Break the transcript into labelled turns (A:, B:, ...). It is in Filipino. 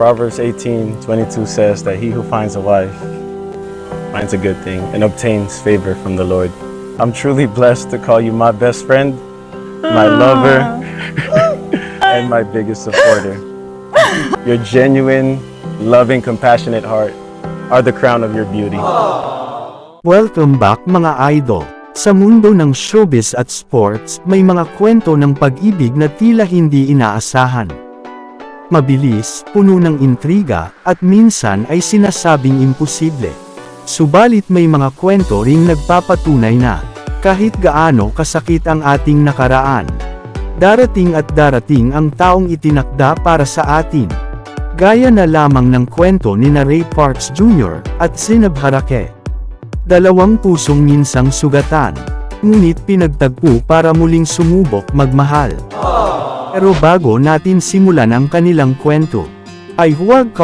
A: Proverbs 18 22 says that he who finds a wife finds a good thing and obtains favor from the Lord. I'm truly blessed to call you my best friend, my lover, and my biggest supporter. Your genuine, loving, compassionate heart are the crown of your beauty.
B: Welcome back mga idol! Sa mundo ng showbiz at sports, may mga kwento ng pag-ibig na tila hindi inaasahan. Mabilis, puno ng intriga, at minsan ay sinasabing imposible. Subalit may mga kwento ring nagpapatunay na, kahit gaano kasakit ang ating nakaraan, darating at darating ang taong itinakda para sa atin. Gaya na lamang ng kwento ni na Ray Parks Jr. at Sinab Harake. Dalawang pusong minsang sugatan, ngunit pinagtagpo para muling sumubok magmahal. Pero bago natin simulan ang kanilang kwento, ay huwag ka